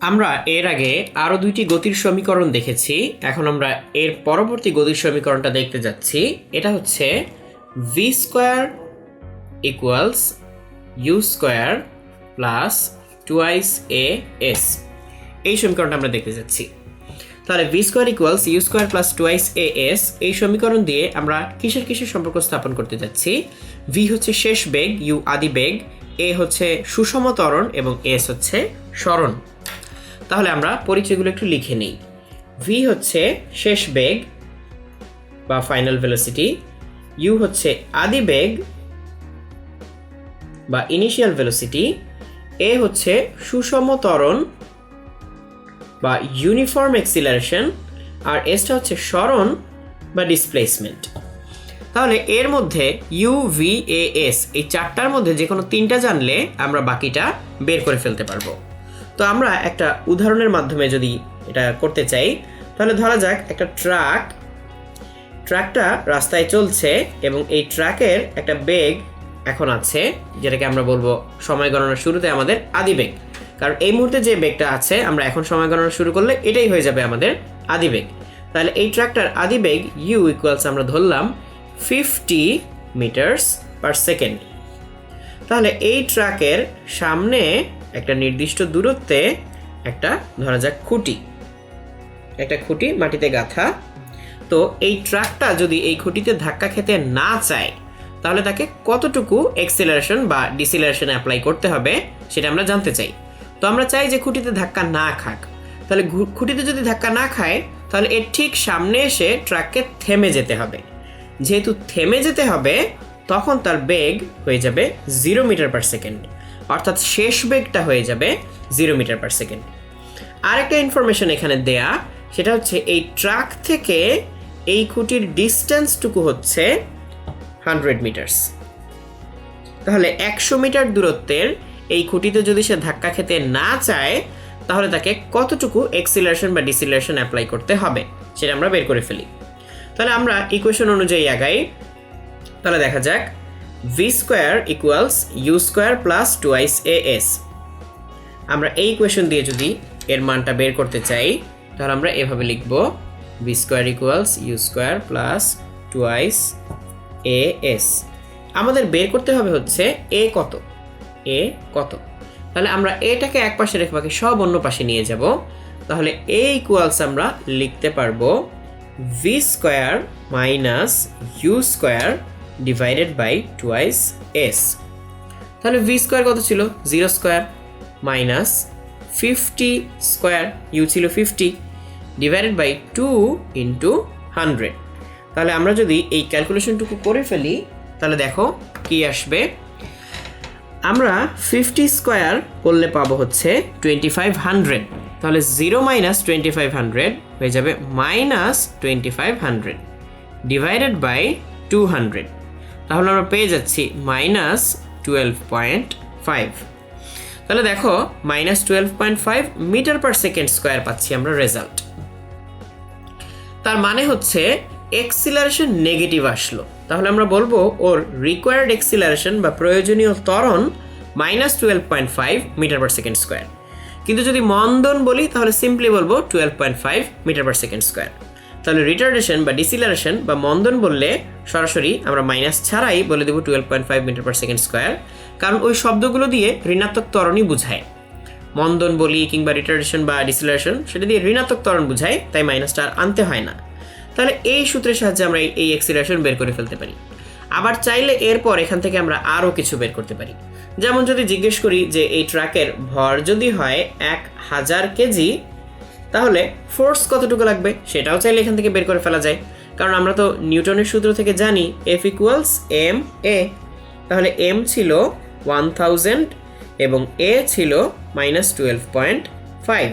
আমরা এর আগে আরও দুইটি গতির সমীকরণ দেখেছি। এখন আমরা এর পরবর্তী গতির সমীকরণটা দেখতে যাচ্ছি। এটা হচ্ছে V square equals U square plus twice A S এই সমীকরণটা আমরা দেখতে যাচ্ছি। তাহলে V square equals U square plus twice A S এই সমীকরণ দিয়ে আমরা কিসের কিসের সম্পর্ক স্থাপন করতে যাচ্ছি? ভি হচ্ছে শেষ বেগ ইউ আদি বেগ এ হচ্ছে সুষম ত্বরণ এবং এস হচ্ছে স্মরণ তাহলে আমরা পরিচয়গুলো একটু লিখে নিই। ভি হচ্ছে শেষ বেগ বা ফাইনাল ভেলোসিটি ইউ হচ্ছে আদি বেগ বা ইনিশিয়াল ভেলোসিটি এ হচ্ছে সুষম ত্বরণ বা ইউনিফর্ম এক্সিলারেশন আর এসটা হচ্ছে স্মরণ বা ডিসপ্লেসমেন্ট তাহলে এর মধ্যে ইউ ভি এ এস এই চারটার মধ্যে যে কোনো তিনটা জানলে আমরা বাকিটা বের করে ফেলতে পারব। তো আমরা একটা উদাহরণের মাধ্যমে যদি এটা করতে চাই, তাহলে ধরা যাক একটা ট্রাক, ট্রাকটা রাস্তায় চলছে এবং এই ট্রাকের একটা বেগ এখন আছে, যেটাকে আমরা বলব সময় গণনার শুরুতে আমাদের আদি বেগ। কারণ এই মুহূর্তে যে বেগটা আছে, আমরা এখন সময় গণনা শুরু করলে এটাই হয়ে যাবে আমাদের আদি বেগ। তাহলে এই ট্রাকটার আদি বেগ ইউ ইকুয়ালস আমরা ধরলাম ফিফটি মিটার্স পার সেকেন্ড তাহলে এই ট্রাকের সামনে একটা নির্দিষ্ট দূরত্বে একটা, ধরা যাক, খুঁটি। একটা খুঁটি মাটিতে গাঁথা। তো এই ট্রাকটা যদি এই খুঁটিতে ধাক্কা খেতে না চায়, তাহলে তাকে কতটুকু এক্সেলারেশন বা ডিসিলারেশন অ্যাপ্লাই করতে হবে সেটা আমরা জানতে চাই। তো আমরা চাই যে খুঁটিতে ধাক্কা না খাক। তাহলে খুঁটিতে যদি ধাক্কা না খায়, তাহলে এর ঠিক সামনে এসে ট্রাককে থেমে যেতে হবে। যেহেতু থেমে যেতে হবে, তখন তার বেগ হয়ে যাবে জিরো মিটার পার সেকেন্ড অর্থাৎ শেষ বেগটা হয়ে যাবে জিরো মিটার পার সেকেন্ড আরেকটা ইনফরমেশন এখানে দেয়া, সেটা হচ্ছে এই ট্রাক থেকে এই খুঁটির ডিস্টেন্সটুকু হচ্ছে হান্ড্রেড মিটার্স তাহলে একশো মিটার দূরত্বের এই খুঁটিতে যদি সে ধাক্কা খেতে না চায়, তাহলে তাকে কতটুকু এক্সিলারেশন বা ডিসিলারেশন অ্যাপ্লাই করতে হবে, সেটা আমরা বের করে ফেলি। তাহলে আমরা ইকুয়েশন অনুযায়ী আগাই। তাহলে দেখা যাক V square equals U square plus twice A S আমরা এই ইকুয়েশন দিয়ে যদি এর মানটা বের করতে চাই, তাহলে আমরা এভাবে লিখব V square equals U square plus twice A S আমাদের বের করতে হবে হচ্ছে এ কত? এ কত? তাহলে আমরা এটাকে এক পাশে রেখে বাকি সব অন্য পাশে নিয়ে যাব। তাহলে এ ইকুয়ালস আমরা লিখতে পারব V square minus U square divided by twice S তাহলে ভি স্কোয়ার কত ছিল? Zero square minus fifty square U ছিল fifty divided by two into hundred তাহলে আমরা যদি এই ক্যালকুলেশনটুকু করে ফেলি, তাহলে দেখো কি আসবে? আমরা ফিফটি স্কোয়ার করলে পাবো হচ্ছে টোয়েন্টি ফাইভ হান্ড্রেড তাহলে zero minus twenty five hundred হয়ে যাবে minus twenty five hundred divided by two hundred তাহলে আমরা পেয়ে যাচ্ছি মাইনাস টুয়েলভ পয়েন্ট ফাইভ তাহলে দেখো minus twelve point five metre per second square পাচ্ছি আমরা রেজাল্ট তার মানে হচ্ছে এক্সিলারেশন নেগেটিভ আসলো। তাহলে আমরা বলব ওর রিকোয়ার্ড এক্সিলারেশন বা প্রয়োজনীয় ত্বরণ minus twelve point five metre per second square কিন্তু যদি মন্দন বলি, তাহলে সিম্পলি বলব twelve point five metre per second square তাহলে রিটার্ডেশন বা ডিসিলারেশন বা মন্দন বললে সরাসরি আমরা মাইনাস ছাড়াই বলে দেবো twelve point five metre per second square কারণ ওই শব্দগুলো দিয়ে ঋণাত্মক ত্বরণই বুঝায়। মন্দন বলি কিংবা রিটার্ডেশন বা ডিসিলারেশন সেটা দিয়ে ঋণাত্মক ত্বরণ বুঝায়, তাই মাইনাসটা আর আনতে হয় না। তাহলে এই সূত্রের সাহায্যে আমরা এই- এক্সিলারেশন বের করে ফেলতে পারি। আবার চাইলে এরপর এখান থেকে আমরা আরও কিছু বের করতে পারি। যেমন যদি জিজ্ঞেস করি যে এই ট্রাকের ভর যদি হয় এক হাজার কেজি তাহলে ফোর্স কতটুকু লাগবে সেটাও চাইলে এখান থেকে বের করে ফেলা যায়। কারণ আমরা তো নিউটনের সূত্র থেকে জানি এফ ইকুয়ালস এম এ তাহলে এম ছিল ওয়ান থাউজেন্ড এবং এ ছিল মাইনাস টুয়েলভ পয়েন্ট ফাইভ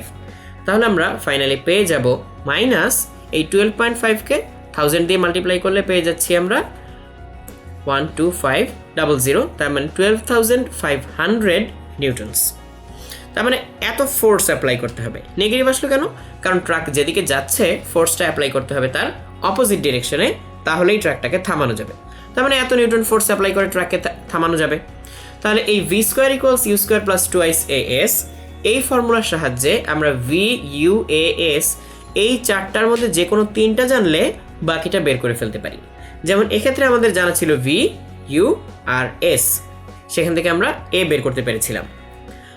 তাহলে আমরা ফাইনালি পেয়ে যাব মাইনাস এই টুয়েলভ পয়েন্ট ফাইভকে থাউজেন্ড দিয়ে মাল্টিপ্লাই করলে পেয়ে যাচ্ছি আমরা one two five double zero তার মানে twelve thousand five hundred newtons তার মানে এত ফোর্স অ্যাপ্লাই করতে হবে। নেগেটিভ আসলো কেন? কারণ ট্রাক যেদিকে যাচ্ছে ফোর্সটা অ্যাপ্লাই করতে হবে তার অপোজিট ডিরেকশনে তাহলেই ট্রাকটাকে থামানো যাবে। তার মানে এত নিউটন ফোর্স অ্যাপ্লাই করে ট্রাককে থামানো যাবে। তাহলে এই V square equals U square plus twice A S এই ফর্মুলার সাহায্যে আমরা ভি ইউ এ এস এই চারটার মধ্যে যে কোনো তিনটা জানলে বাকিটা বের করে ফেলতে পারি। যেমন এক্ষেত্রে আমাদের জানা ছিল ভি ইউ আর এস সেখান থেকে আমরা এ বের করতে পেরেছিলাম।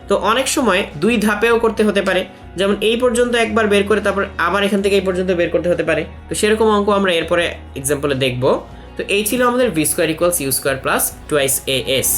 তো অনেক সময় দুই ধাপেও করতে হতে পারে। যেমন এই পর্যন্ত একবার বের করে তারপর আবার এখান থেকে এই পর্যন্ত বের করতে হতে পারে। তো সেরকম অঙ্ক আমরা এরপরে এক্সাম্পলে দেখব। তো এই ছিল আমাদের V square equals U square plus twice A S